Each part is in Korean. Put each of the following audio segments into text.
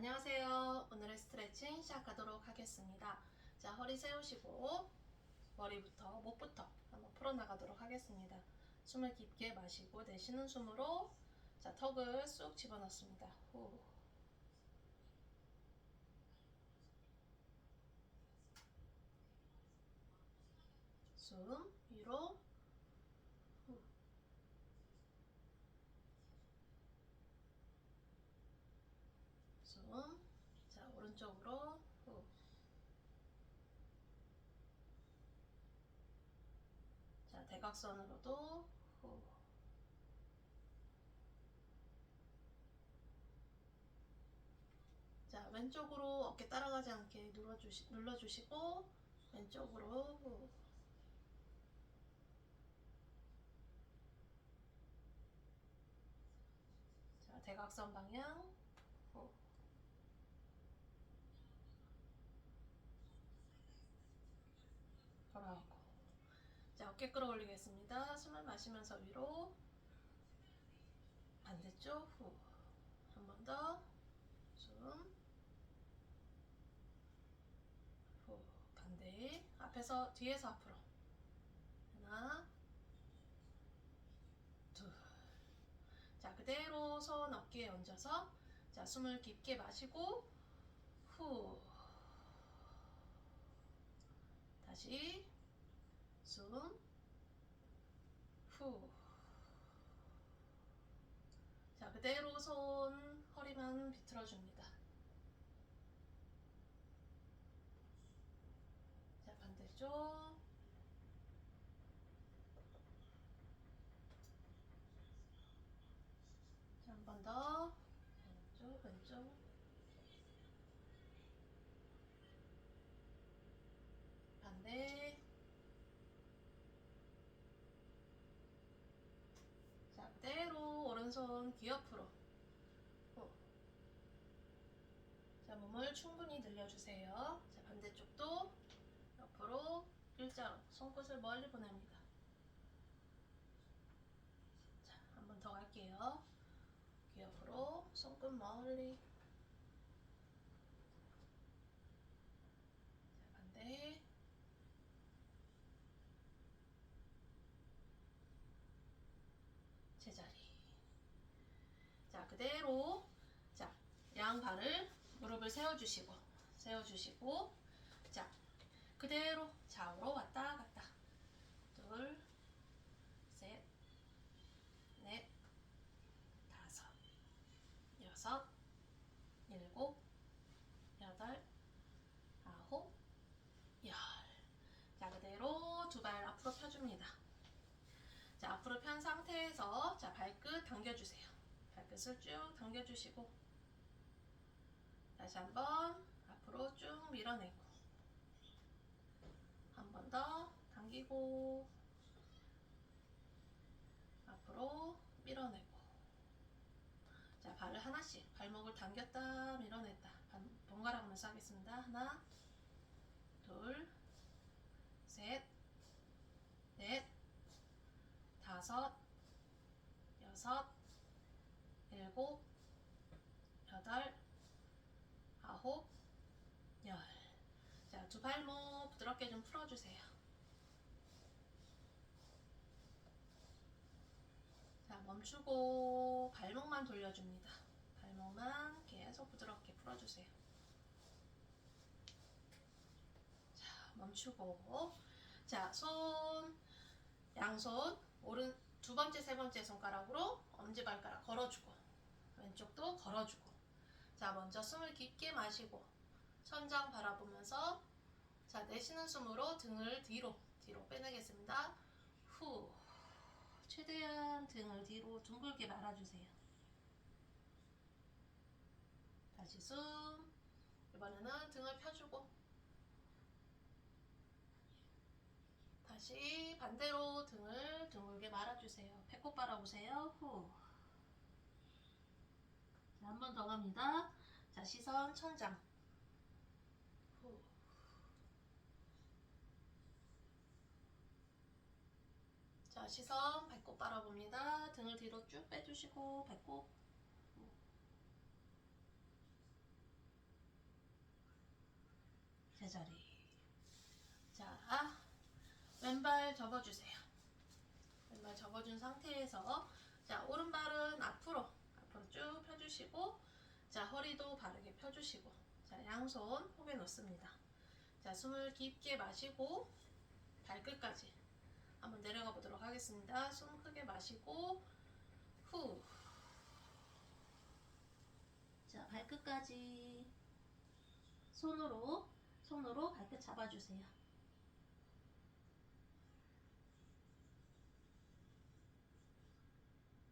안녕하세요. 오늘의 스트레칭 시작하도록 하겠습니다. 자, 허리 세우시고 머리부터 목부터 한번 풀어나가도록 하겠습니다. 숨을 깊게 마시고 내쉬는 숨으로 자, 턱을 쑥 집어넣습니다. 후. 숨 위로 후. 숨. 자, 오른쪽으로 후. 자, 대각선으로도 후. 자, 왼쪽으로 어깨 따라가지 않게 눌러주시, 눌러주시고, 왼쪽으로 후. 자, 대각선 방향 후. 돌아오고 자 어깨 끌어올리겠습니다. 숨을 마시면서 위로. 반대쪽 후 한 번 더. 숨. 후. 반대. 앞에서 뒤에서 앞으로. 하나. 둘 자 그대로 손 어깨에 얹어서. 자 숨을 깊게 마시고 후. 다시 숨, 후. 자, 그대로 손, 허리만 비틀어 줍니다. 자, 반대쪽. 자, 한 번 더. 왼쪽, 왼쪽. 반대. 자, 그대로 귀 옆으로. 후. 자, 몸을 충분히 늘려주세요. 자, 반대쪽도 옆으로 일자로 손끝을 멀리 보냅니다. 자, 한 번 더 갈게요. 귀 옆으로 손끝 멀리. 자, 반대. 제자리. 자, 그대로 자, 양 발을 무릎을 세워 주시고 세워 주시고 자, 그대로 좌우로 왔다 갔다. 둘, 셋, 넷, 다섯, 여섯, 일곱, 여덟, 아홉, 열. 자, 그대로 두 발 앞으로 펴줍니다. 자, 앞으로 편 상태에서 자, 발끝 당겨주세요. 발끝을 쭉 당겨주시고 다시 한번 앞으로 쭉 밀어내고 한 번 더 당기고 앞으로 밀어내고 자, 발을 하나씩 발목을 당겼다 밀어냈다 반- 번갈아 가면서 하겠습니다. 하나 둘 셋, 넷, 다섯, 여섯, 일곱, 여덟, 아홉, 열. 자, 두 발목 부드럽게 좀 풀어주세요. 자, 멈추고 발목만 돌려줍니다. 발목만 계속 부드럽게 풀어주세요. 자, 멈추고. 자, 손, 양손 오른 두 번째 세 번째 손가락으로 엄지발가락 걸어주고 왼쪽도 걸어주고 자 먼저 숨을 깊게 마시고 천장 바라보면서 자 내쉬는 숨으로 등을 뒤로 뒤로 빼내겠습니다 후 최대한 등을 뒤로 둥글게 말아주세요 다시 숨 이번에는 등을 펴주고 다시 반대로 등을 둥글게 말아주세요. 배꼽 바라보세요. 후. 자, 한번 더 갑니다. 자, 시선 천장. 후. 자, 시선 배꼽 바라봅니다. 등을 뒤로 쭉 빼주시고 배꼽. 후. 제자리. 자, 왼발 접어주세요. 왼발 접어준 상태에서 자, 오른발은 앞으로 쭉 펴주시고 자, 허리도 바르게 펴주시고 자, 양손 호에 놓습니다. 자, 숨을 깊게 마시고 발끝까지 한번 내려가 보도록 하겠습니다. 숨 크게 마시고 후. 자, 발끝까지 손으로 손으로 발끝 잡아주세요.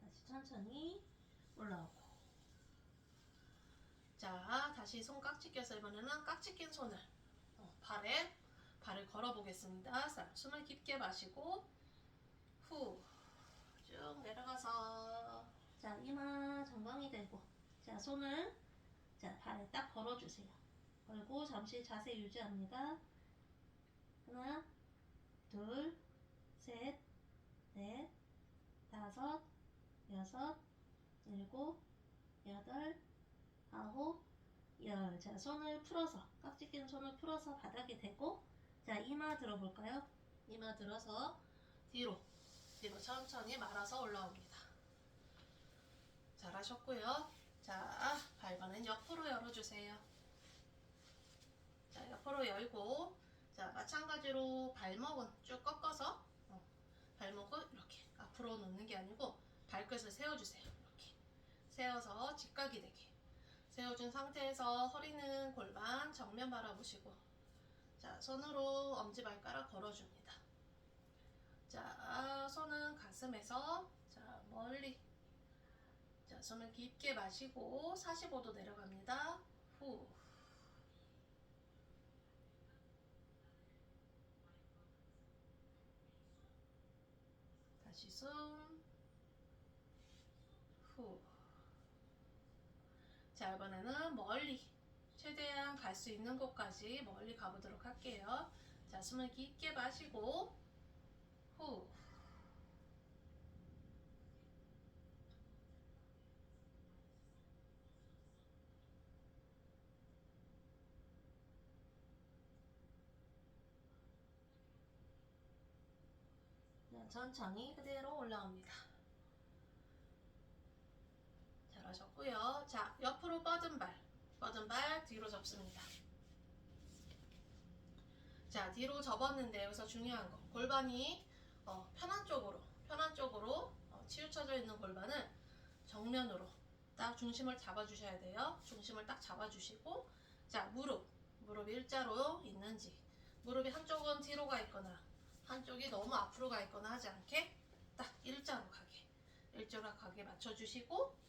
다시 천천히 올라오고. 자, 다시 손 깍지 껴서 이번에는 깍지 낀 손을 어, 발에 발을 걸어 보겠습니다. 자, 숨을 깊게 마시고 후. 쭉 내려가서 자, 이마 정강이 되고 자, 손을 자, 발에 딱 걸어 주세요. 걸고 잠시 자세 유지합니다. 하나, 둘, 셋, 넷, 다섯, 여섯, 일곱, 여덟, 아홉, 열. 자, 손을 풀어서, 깍지 낀 손을 풀어서 바닥에 대고, 자, 이마 들어볼까요? 이마 들어서 뒤로, 뒤로 천천히 말아서 올라옵니다. 잘하셨고요. 자, 발바는 옆으로 열어주세요. 자, 옆으로 열고, 자, 마찬가지로 발목은 쭉 꺾어서, 어, 발목을 이렇게 앞으로 놓는 게 아니고, 발끝을 세워주세요. 세워서 직각이 되게. 세워준 상태에서 허리는 골반 정면 바라보시고, 자, 손으로 엄지발가락 걸어줍니다. 자, 손은 가슴에서, 자, 멀리. 자, 숨을 깊게 마시고, 45도 내려갑니다. 후. 다시 숨. 후. 자, 이번에는 멀리. 최대한 갈 수 있는 곳까지 멀리 가보도록 할게요. 자, 숨을 깊게 마시고, 후. 자, 천천히 그대로 올라옵니다. 잘하셨고요. 자, 옆으로 뻗은 발, 뻗은 발 뒤로 접습니다. 자, 뒤로 접었는데 여기서 중요한 거 골반이 어, 편한 쪽으로, 편한 쪽으로 어, 치우쳐져 있는 골반을 정면으로 딱 중심을 잡아주셔야 돼요. 중심을 딱 잡아주시고, 자, 무릎, 무릎이 일자로 있는지, 무릎이 한쪽은 뒤로 가 있거나 한쪽이 너무 앞으로 가 있거나 하지 않게 딱 일자로 가게, 일자로 가게 맞춰주시고,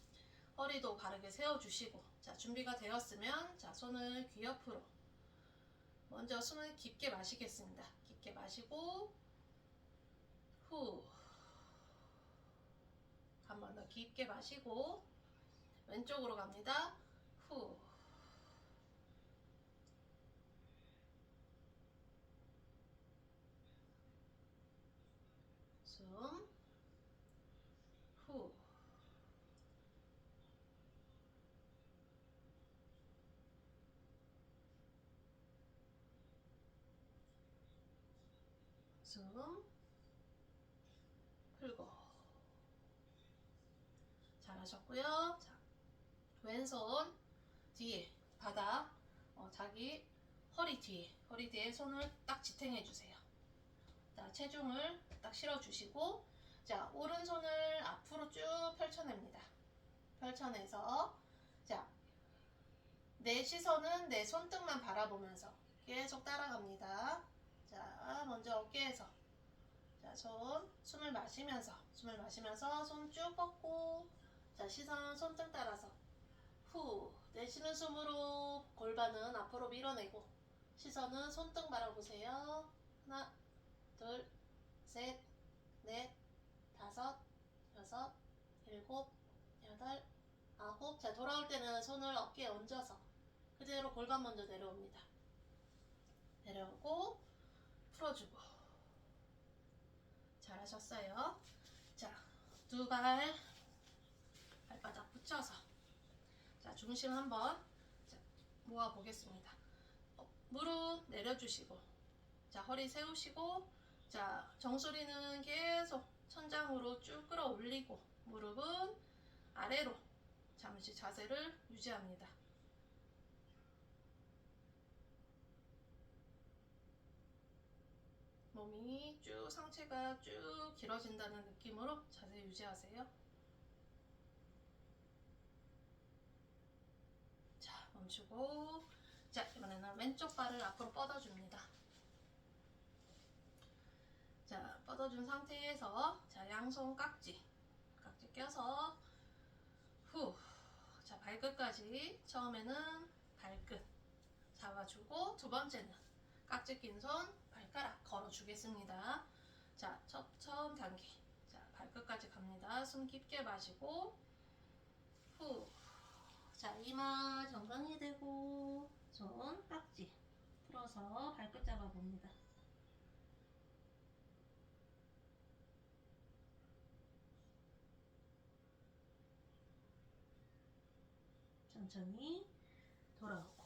허리도 바르게 세워주시고 자 준비가 되었으면 자 손을 귀 옆으로 먼저 숨을 깊게 마시겠습니다. 깊게 마시고 후. 한 번 더 깊게 마시고 왼쪽으로 갑니다. 후 숨, 후. 숨 풀고 잘하셨고요. 자, 왼손 뒤에 바닥 어, 자기 허리 뒤에 허리 뒤에 손을 딱 지탱해 주세요. 자, 체중을 딱 실어 주시고 자, 오른손을 앞으로 쭉 펼쳐냅니다. 펼쳐내서 자, 내 시선은 내 손등만 바라보면서 계속 따라갑니다. 자, 먼저 어깨에서. 자, 손, 숨을 마시면서, 숨을 마시면서 손 쭉 뻗고, 자, 시선 손등 따라서. 후, 내쉬는 숨으로 골반은 앞으로 밀어내고, 시선은 손등 바라보세요. 하나, 둘, 셋, 넷, 다섯, 여섯, 일곱, 여덟, 아홉. 자, 돌아올 때는 손을 어깨에 얹어서 그대로 골반 먼저 내려옵니다. 내려오고, 풀어주고 잘하셨어요. 자, 두 발 발바닥 붙여서 자 중심 한번 자, 모아 보겠습니다. 어, 무릎 내려주시고 자 허리 세우시고 자 정수리는 계속 천장으로 쭉 끌어올리고 무릎은 아래로 잠시 자세를 유지합니다. 몸이 쭉 상체가 쭉 길어진다는 느낌으로 자세 유지하세요. 자, 멈추고 자, 이번에는 왼쪽 발을 앞으로 뻗어줍니다. 자, 뻗어준 상태에서 자, 양손 깍지 깍지 껴서 후. 자, 발끝까지 처음에는 발끝 잡아주고 두 번째는 깍지 낀 손 발가락 걸어주겠습니다. 자, 첫, 처음 단계. 자, 발끝까지 갑니다. 숨 깊게 마시고, 후. 자, 이마 정강이 되고, 손 깍지 풀어서 발끝 잡아봅니다. 천천히 돌아오고.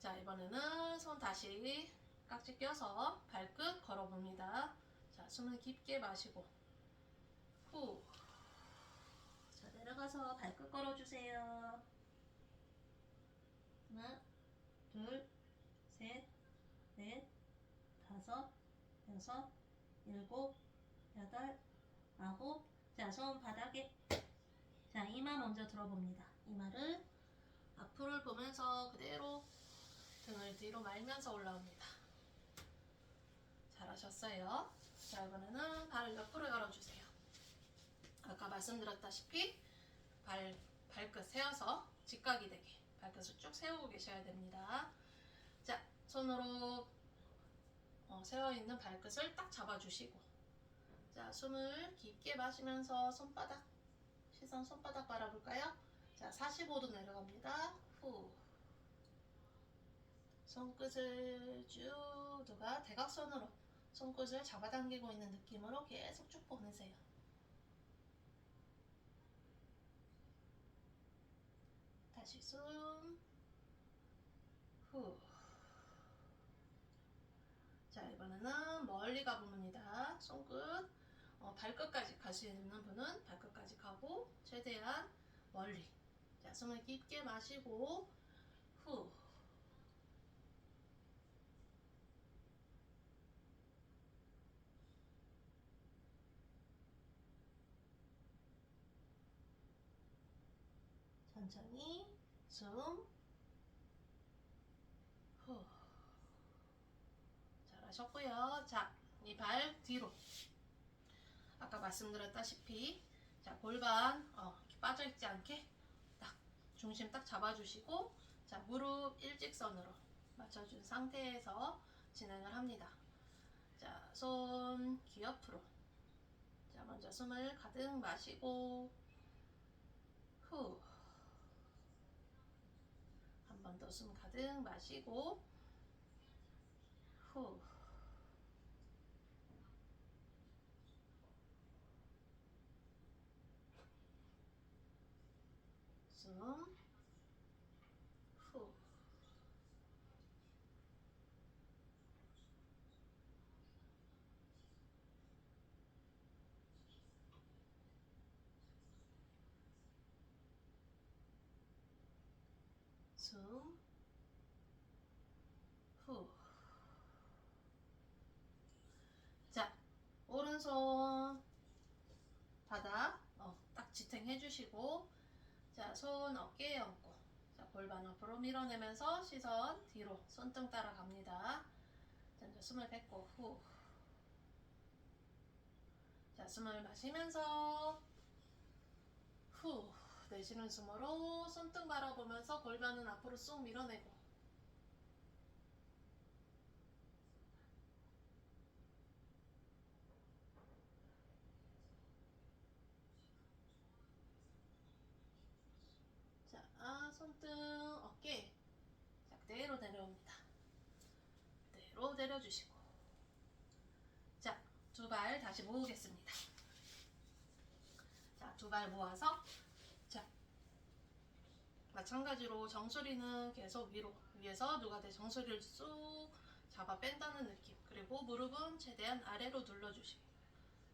자, 이번에는 손 다시 깍지 껴서 발끝 걸어봅니다. 자, 숨을 깊게 마시고, 후. 자, 내려가서 발끝 걸어주세요. 하나, 둘, 셋, 넷, 다섯, 여섯, 일곱, 여덟, 아홉. 자, 손 바닥에. 자, 이마 먼저 들어봅니다. 이마를 앞으로 보면서 그대로 등을 뒤로 말면서 올라옵니다. 잘하셨어요. 자, 이번에는 발을 옆으로 열어주세요. 아까 말씀드렸다시피 발, 발끝 세워서 직각이 되게 발끝을 쭉 세우고 계셔야 됩니다. 자, 손으로 어, 세워있는 발끝을 딱 잡아주시고 자, 숨을 깊게 마시면서 손바닥, 시선 손바닥 바라볼까요? 자, 45도 내려갑니다. 후. 손끝을 쭉 누가 대각선으로 손끝을 잡아당기고 있는 느낌으로 계속 쭉 보내세요. 다시 숨. 후. 자, 이번에는 멀리 가봅니다. 손끝. 어, 발끝까지 가시는 분은 발끝까지 가고 최대한 멀리. 자, 숨을 깊게 마시고 후. 천천히 숨. 후. 잘하셨고요. 자, 이 발 뒤로. 아까 말씀드렸다시피 자, 골반 어, 이렇게 빠져 있지 않게 딱 중심 딱 잡아주시고 자, 무릎 일직선으로 맞춰준 상태에서 진행을 합니다. 자, 손 귀 옆으로. 자, 먼저 숨을 가득 마시고 후. 한 번 더 숨 가득 마시고 후. 숨 후. 숨 후. 자, 오른손 바닥 어, 딱 지탱해 주시고 자, 손 어깨에 얹고 자, 골반 앞으로 밀어내면서 시선 뒤로 손등 따라갑니다. 자, 이제 숨을 뱉고 후. 자, 숨을 마시면서 후. 내쉬는 숨으로 손등 바라보면서 골반은 앞으로 쏙 밀어내고 자, 아, 손등 어깨 자, 그대로 내려옵니다. 그대로 내려주시고 자, 두 발 다시 모으겠습니다. 자, 두 발 모아서 자, 마찬가지로 정수리는 계속 위로 위에서 누가 내 정수리를 쑥 잡아 뺀다는 느낌. 그리고 무릎은 최대한 아래로 눌러주시고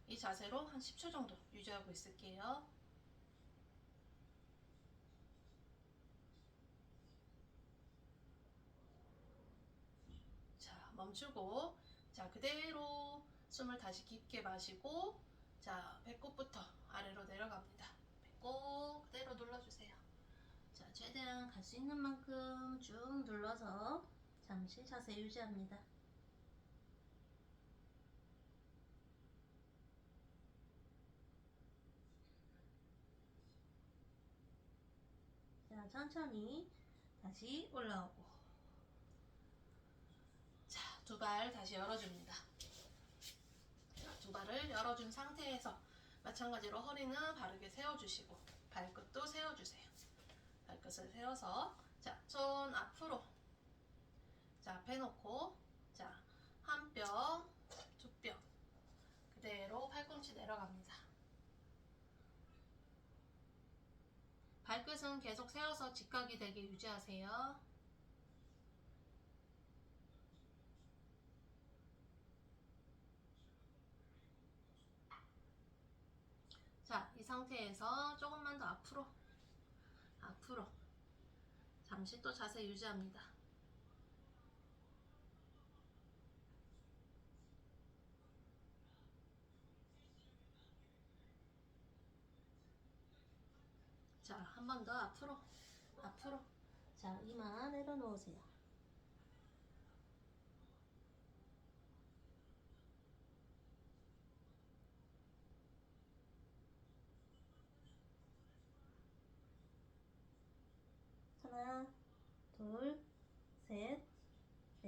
이 자세로 한 10초 정도 유지하고 있을게요. 자 멈추고 자 그대로 숨을 다시 깊게 마시고 자 배꼽부터 아래로 내려갑니다. 배꼽 그대로 눌러주세요. 자 최대한 갈 수 있는 만큼 쭉 눌러서 잠시 자세 유지합니다. 자 천천히 다시 올라오고. 자 두 발 다시 열어줍니다. 자, 두 발을 열어준 상태에서 마찬가지로 허리는 바르게 세워주시고 발끝도 세워주세요. 발끝을 세워서 자, 손 앞으로 자, 펴놓고 자, 한 뼘, 두 뼘 그대로 팔꿈치 내려갑니다. 발끝은 계속 세워서 직각이 되게 유지하세요. 자, 이 상태에서 조금만 더 앞으로, 앞으로. 잠시 또 자세 유지합니다. 자, 한 번 더 앞으로, 앞으로. 자, 이마 내려놓으세요. 하나, 둘, 셋,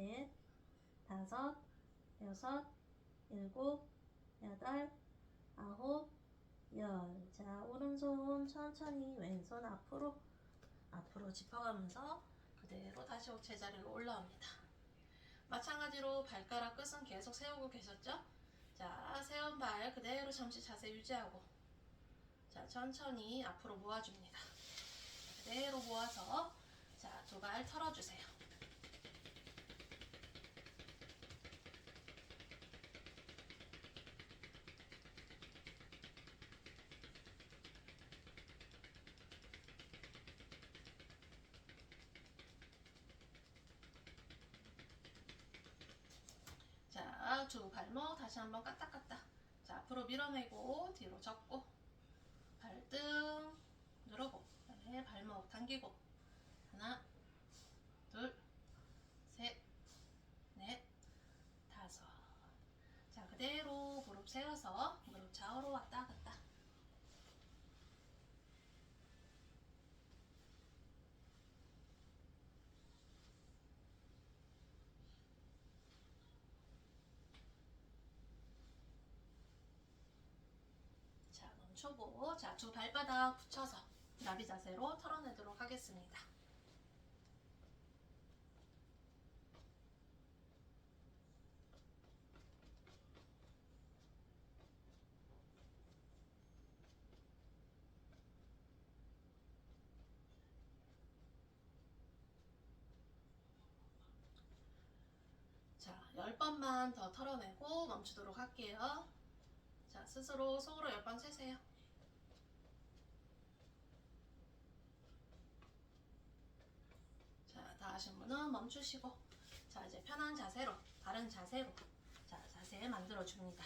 넷, 다섯, 여섯, 일곱, 여덟, 아홉, 열. 자, 오른손 천천히 왼손 앞으로, 앞으로 짚어가면서 그대로 다시 제자리로 올라옵니다. 마찬가지로 발가락 끝은 계속 세우고 계셨죠? 자, 세운 발 그대로 잠시 자세 유지하고 자, 천천히 앞으로 모아줍니다. 그대로 모아서 자, 두 발 털어주세요. 자, 두 발목 다시 한번 까딱까딱. 자, 앞으로 밀어내고 뒤로 접고 발등 누르고 그다음에 발목 당기고 하나, 둘, 셋, 넷, 다섯. 자, 그대로 무릎 세워서 무릎 좌우로 왔다 갔다. 자, 멈추고 자, 두 발바닥 붙여서 나비 자세로 털어내도록 하겠습니다. 자, 10번만 더 털어내고 멈추도록 할게요. 자, 스스로 속으로 10번 세세요. 자, 다 하신 분은 멈추시고. 자, 이제 편한 자세로, 다른 자세로. 자, 자세 만들어 줍니다.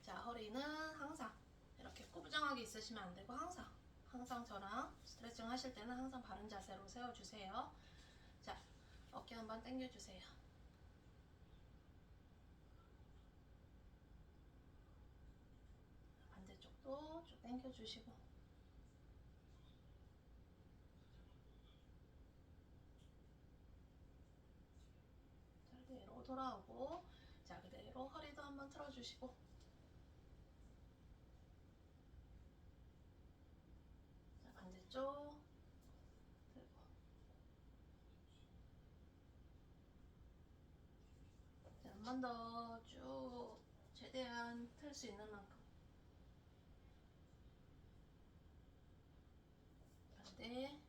자, 허리는 항상 이렇게 꾸부정하게 있으시면 안 되고, 항상, 항상 저랑 스트레칭 하실 때는 항상 바른 자세로 세워주세요. 자, 어깨 한번 당겨주세요. 반대쪽도 쭉 당겨주시고 자 그대로 돌아오고 자 그대로 허리도 한번 틀어주시고. 자 반대쪽. 들고. 자한 번 더 쭉 최대한 틀 수 있는 만큼. 때제자리.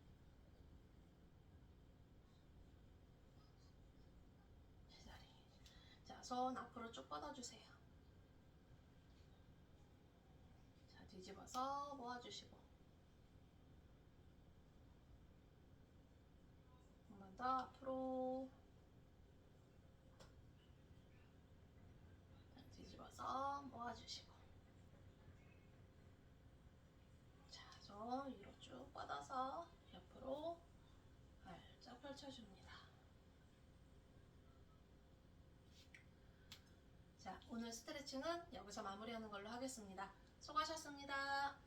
자, 손 앞으로 쭉 뻗어주세요. 자, 뒤집어서 모아주시고. 한번 더 앞으로. 자, 뒤집어서 모아주시고. 자, 손 위로 쭉 뻗어서 옆으로 활짝 펼쳐줍니다. 자, 오늘 스트레칭은 여기서 마무리하는 걸로 하겠습니다. 수고하셨습니다.